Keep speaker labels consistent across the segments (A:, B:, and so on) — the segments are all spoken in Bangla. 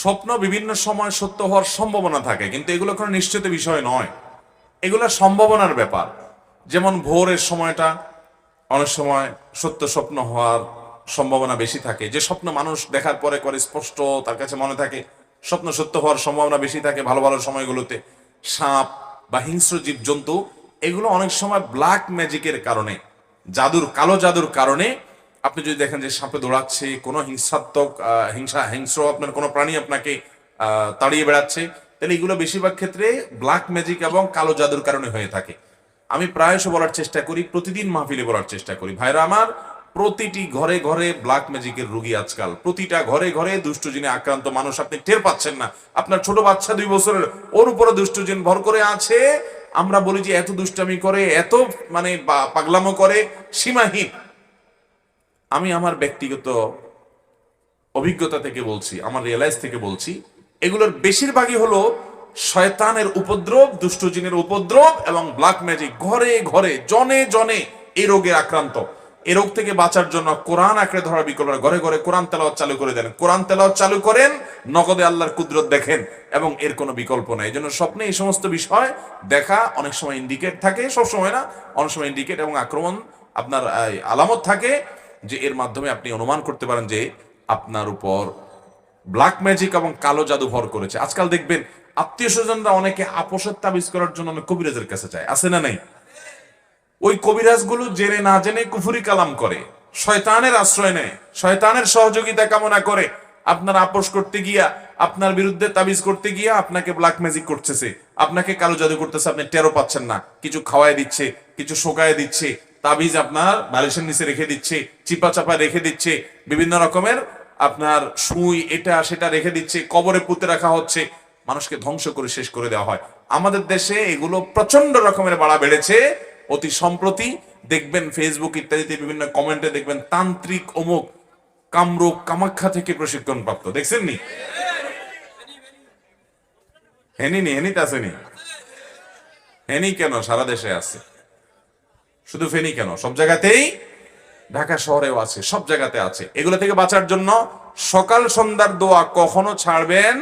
A: স্বপ্ন বিভিন্ন সময় সত্য হওয়ার সম্ভাবনা থাকে, কিন্তু এগুলো কোনো নিশ্চিত বিষয় নয়। এগুলো সম্ভাবনার ব্যাপার। যেমন ভোরের সময়টা, অনেক সময় সত্য স্বপ্ন হওয়ার সম্ভাবনা বেশি থাকে। যে স্বপ্ন মানুষ দেখার পরে করে স্পষ্ট, তার কাছে মনে থাকে, স্বপ্ন সত্য হওয়ার সম্ভাবনা বেশি থাকে ভালো ভালো সময়গুলোতে। সাপ বা হিংস্র জীবজন্তু, এগুলো অনেক সময় ব্ল্যাক ম্যাজিকের কারণে, জাদুর, কালো জাদুর কারণে আপনি যদি দেখেন যে সাপে দৌড়াচ্ছে, কোনো হিংসাত্মক হিংসা, হিংস্র আপনার কোনো প্রাণী আপনাকে তাড়িয়ে বেড়াচ্ছে, তাহলে এগুলো বেশিরভাগ ক্ষেত্রে ব্ল্যাক ম্যাজিক এবং কালো জাদুর কারণে হয়ে থাকে। আমি প্রায়শ বলার চেষ্টা করি, প্রতিদিন মাহফিলে বলার চেষ্টা করি। ভাইরা আমার, প্রতিটি ঘরে ঘরে ব্ল্যাক ম্যাজিকের রুগী আজকাল। প্রতিটা ঘরে ঘরে দুষ্টজিনে আক্রান্ত মানুষ আপনি টের পাচ্ছেন না। আপনার ছোট বাচ্চা দুই বছরের, ওর উপরে দুষ্টজিন ভর করে আছে। আমরা বলি যে এত দুষ্টামি করে, এত মানে পাগলামো করে, সীমাহীন। আমি আমার ব্যক্তিগত অভিজ্ঞতা থেকে বলছি, আমার রিয়েলাইজ থেকে বলছি, এগুলোর বেশিরভাগই হলো শয়তানের উপদ্রব দুষ্টজিনের উপদ্রব এবং ব্ল্যাক ম্যাজিক ঘরে ঘরে, জনে জনে এই রোগে আক্রান্ত। এই রোগ থেকে বাঁচার জন্য কোরআন আঁকড়ে ধরার বিকল্প ঘরে ঘরে কোরআন তেলাওয়াত চালু করে দেন। কোরআন তেলাওয়াত চালু করেন, নগদে আল্লাহর কুদরত দেখেন এবং এর কোনো বিকল্প নাই। এই জন্য স্বপ্নে এই সমস্ত বিষয় দেখা অনেক সময় ইন্ডিকেট থাকে সব সময় না, অনেক সময় ইন্ডিকেট এবং আক্রমণ আপনার আলামত থাকে। যে এর মাধ্যমে আপনি অনুমান করতে পারেন যে আপনার উপর ব্ল্যাক ম্যাজিক এবং কালো জাদু ভর করেছে। আজকাল দেখবেন আত্মীয় স্বজনরা অনেকে আপোষের তাবিজ করার জন্য অনেক কবিরাজের কাছে যায়। আছে না নাই? ওই কবিরাজগুলো জেনে না জেনে কুফুরি কালাম করে, শয়তানের আশ্রয় নেয়, শয়তানের সহযোগিতা কামনা করে। আপনার আপোষ করতে গিয়া, আপনার বিরুদ্ধে তাবিজ করতে গিয়া আপনাকে ব্ল্যাক ম্যাজিক করতেছে। আপনাকে কালো জাদু করতেছে, আপনি টেরো পাচ্ছেন না। কিছু খাওয়ায় দিচ্ছে, কিছু শোকায় দিচ্ছে তাবিজ আপনার বালিশের নিচে রেখে দিচ্ছে, চিপা চাপা রেখে দিচ্ছে, বিভিন্ন রকমের আপনার সুই, এটা, সেটা রেখে দিচ্ছে, কবরে পুঁতে রাখা হচ্ছে, মানুষকে ধ্বংস করে শেষ করে দেওয়া হয়। আমাদের দেশে এগুলো প্রচণ্ড রকমের বাড়া বেড়েছে, অতি সম্প্রতি দেখবেন ফেসবুক ইত্যাদিতে বিভিন্ন কমেন্টে দেখবেন তান্ত্রিক অমুক কামরূপ কামাখ্যা থেকে প্রশিক্ষণ প্রাপ্ত দেখছেন নি? হেনি নি, হেনিতে আসেনি হেনি কেন সারা দেশে আছে? শুধু ফেনি কেন? সব জায়গাতেই ঢাকা শহরেও আছে, সব জায়গাতে আছে। এগুলো থেকে বাঁচার জন্য সকাল সন্ধ্যার দোয়া কখনো ছাড়বেন?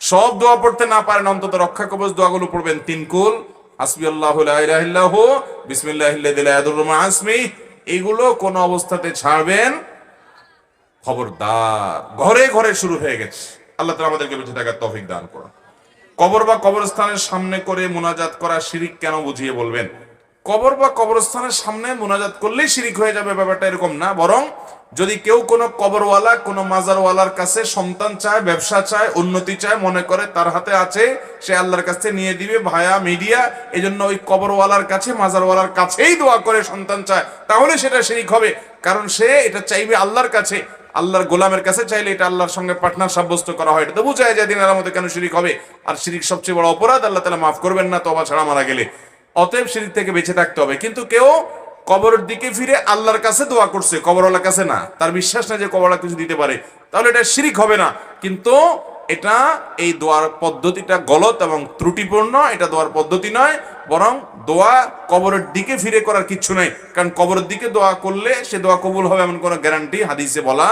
A: সব দোয়া পড়তে না পারেন, অন্তত রক্ষা কবচ দোয়াগুলো পড়বেন তিন কুল। হাসবি আল্লাহ বিসমিল্লাহ আসমি এগুলো কোন অবস্থাতে ছাড়বেন? খবরদার, ঘরে ঘরে শুরু হয়ে গেছে। আল্লাহ আমাদেরকে বেঁচে থাকার তৌফিক দান করুন। কবর বা কবরস্থানের সামনে করে মোনাজাত করা শিরিক কেন বুঝিয়ে বলবেন? কবর বা কবরস্থানের সামনে মোনাজাত করলেই শিরিক হয়ে যাবে, ব্যাপারটা এরকম না। বরং যদি কেউ কোনো কবরওয়ালা, কোনো মাজারওয়ালার কাছে সন্তান চায়, ব্যবসা চায়, উন্নতি চায়, মনে করে তার হাতে আছে, সে আল্লাহর কাছে নিয়ে দিবে ভায়া মিডিয়া এই জন্য ওই কবরওয়ালার কাছে, মাজারওয়ালার কাছেই দোয়া করে সন্তান চায়, তাহলে সেটা শিরিক হবে। কারণ সে এটা চাইবে আল্লাহর কাছে। আল্লাহর গোলামের কাছে চাইলে এটা আল্লাহর সঙ্গে পার্টনার সাব্যস্ত করা হয়। এটা তো বোঝায় যে দিন মধ্যে কেন শিরিক হবে। আর শিরিক সবচেয়ে বড় অপরাধ, আল্লাহ তালা মাফ করবেন না তবা ছাড়া মারা গেলে। অতএব শিরিক থেকে বেঁচে থাকতে হবে। কিন্তু কেউ কবরের দিকে ফিরে আল্লাহর কাছে দোয়া করছে, কবরওয়ালার কাছে না। তার বিশ্বাস না যে কবরওয়ালা কিছু দিতে পারে। তাহলে এটা শিরিক হবে না। কিন্তু এটা এই দোয়ার পদ্ধতিটা গলত এবং ত্রুটিপূর্ণ, এটা দোয়ার পদ্ধতি নয়। বরং দোয়া কবরের দিকে ফিরে করার কিছু নাই। কারণ কবরের দিকে দোয়া করলে সে দোয়া কবুল হবে এমন কোনো গ্যারান্টি হাদিসে বলা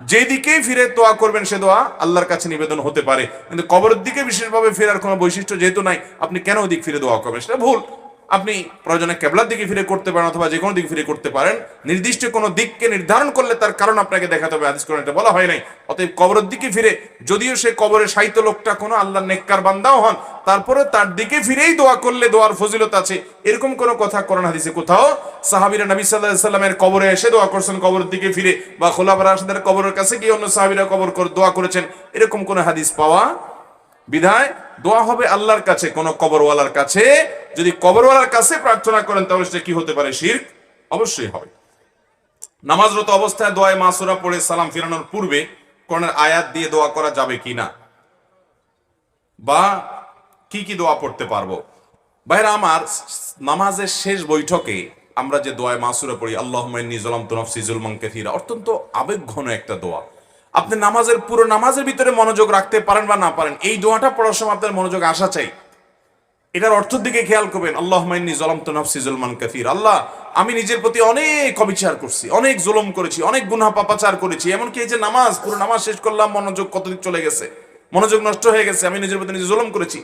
A: যেদিকেই ফিরে দোয়া করবেন সে দোয়া আল্লাহর কাছে নিবেদন হতে পারে। কিন্তু কবরের দিকে বিশেষভাবে ফেরার কোনো বৈশিষ্ট্য যেহেতু নাই, আপনি কেন ওদিক ফিরে দোয়া করবেন? সেটা ভুল। আপনি প্রয়োজনে কেবলার দিকে ফিরে করতে পারেন অথবা যে কোনো দিকে ফিরে করতে পারেন। নির্দিষ্ট কোনো দিককে নির্ধারণ করলে তার কারণ আপনাকে দেখাতে হবে আদিস কোরআনে এটা বলা হয় নাই। অতএব কবরের দিকে ফিরে, যদিও সে কবরে সাহিত্য লোকটা কোনো আল্লাহ নেককার বান্দাও হন তারপরে তার দিকে ফিরেই দোয়া করলে দোয়ার ফজিলত আছে। এরকম কোনো কথা কোরআন হাদিসে কোথাও সাহাবিরা নবী সাল্লাহ সাল্লামের কবরে এসে দোয়া করছেন, কবরের দিকে ফিরে, বা খোলাবার রাশিদের কবরের কাছে গিয়ে অন্য সাহাবিরা কবর দোয়া করেছেন। এরকম কোনো হাদিস পাওয়া বিধায় দোয়া হবে আল্লাহর কাছে, কোন কবরওয়ালার কাছে। যদি কবরওয়ালার কাছে প্রার্থনা করেন, তাহলে সেটা কি হতে পারে? শির্ক? অবশ্যই হবে। নামাজরত অবস্থায় দোয়ায় মাসুরা পড়ে সালাম ফিরানোর পূর্বে কোরআনের আয়াত দিয়ে দোয়া করা যাবে কিনা বা কি কি দোয়া পড়তে পারব? ভাইরা আমার, নামাজের শেষ বৈঠকে আমরা যে দোয়ায় মাসুরা পড়ি আল্লাহ জলাম তো নফসি জুলমান কাসীরা, অত্যন্ত আবেগঘন একটা দোয়া। আপনি নামাজের, পুরো নামাজের ভিতরে মনোযোগ রাখতে পারেন বা না পারেন, এই দোয়াটা পড়ার সময় আপনার মনোযোগ আসা চাই। এটার অর্থের দিকে খেয়াল করবেন আল্লাহ মাইনি জলাম তো নফসি জুলমান কাসীর। আল্লাহ, আমি নিজের প্রতি অনেক অবিচার করছি, অনেক জুলুম করেছি, অনেক গুনাহ পাপাচার করেছি, এমনকি এই যে নামাজ, পুরো নামাজ শেষ করলাম, মনোযোগ কতদিক চলে গেছে? মনোযোগ নষ্ট হয়ে গেছে, আমি নিজের প্রতি নিজে জুলম করেছি।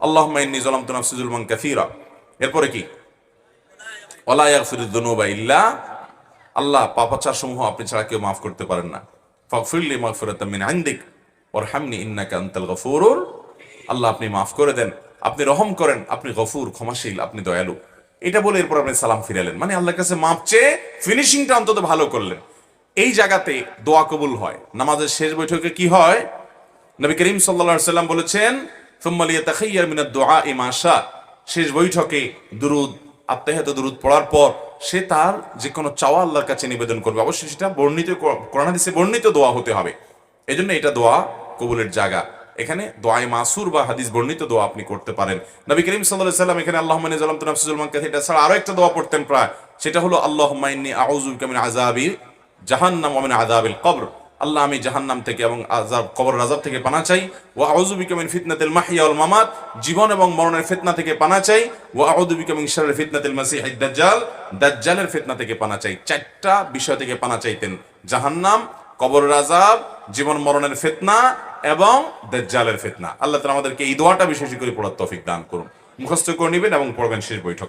A: আল্লাহ ইন্নি জলাম তো নাফসি জুলমান কাসীরা। এরপরে কি? ওলা ইয়াগফিরুদ ইল্লা, আল্লাহ পাপাচার সমূহ আপনি ছাড়া কেউ মাফ করতে পারেন না। ফাগফিরলি মাগফিরাতাম মিন ইনদিক ওয়ারহামনি ইন্নাকা আনতাল গফুরুর আল্লাহ আপনি মাফ করে দেন, আপনি রহম করেন, আপনি গফুর, ক্ষমাশীল, আপনি দয়ালু। এটা বলে এরপর আপনি সালাম ফিরালেন। মানে আল্লাহর কাছে মাপ চেয়ে ফিনিশিংটা অন্তত ভালো করলেন। এই জায়গাতে দোয়া কবুল হয়। নামাজের শেষ বৈঠকে কি হয়? নবী করিম সাল্লা সাল্লাম বলেছেন ফুম্মালিয়া দোয়া ইমাশা শেষ বৈঠকে দুরুদ আত্মাহাত দুরুদ পড়ার পর সে তার যে কোনো চাওয়া আল্লাহর কাছে নিবেদন করবে। অবশ্যই সেটা বর্ণিত, কোরআন হাদিসে বর্ণিত দোয়া হতে হবে। এজন্য এটা দোয়া কবুলের জায়গা। এখানে দোয়াই মাসুর বা হাদিস বর্ণিত দোয়া আপনি করতে পারেন। নবী করিম সাল্লাহ সাল্লাম এখানে আল্লাহ মানে জালাম তুনাফসুল কাছে এটা ছাড়া আরও একটা দোয়া পড়তেন প্রায়। সেটা হলো আল্লাহ মাইনি আউজুল কামিন আজাবির জাহান্নাম আজাবিল কবর। আল্লাহ আমি জাহান্নাম থেকে এবং আযাব কবর আযাব থেকে পানা চাই। ওয়া আউযু বিকা মিন ফিতনাতিল মাহইয়া ওয়াল মামাত, জীবন এবং মরণের ফিতনা থেকে পানা চাই। ওয়া আউযু বিকা মিন শাররি ফিতনাতিল মাসিহিদ দাজ্জাল, দাজ্জালের ফিতনা থেকে পানা চাই। চারটা বিষয় থেকে পানা চাইতেন। জাহান্নাম কবর আযাব, জীবন মরণের ফিতনা এবং দাজ্জালের ফিতনা। আল্লাহ তাআলা আমাদেরকে এই দোয়াটা বিশেষ করে পড়ার তৌফিক দান করুন। মুখস্থ করে নেবেন এবং পড়বেন শেষ বৈঠক।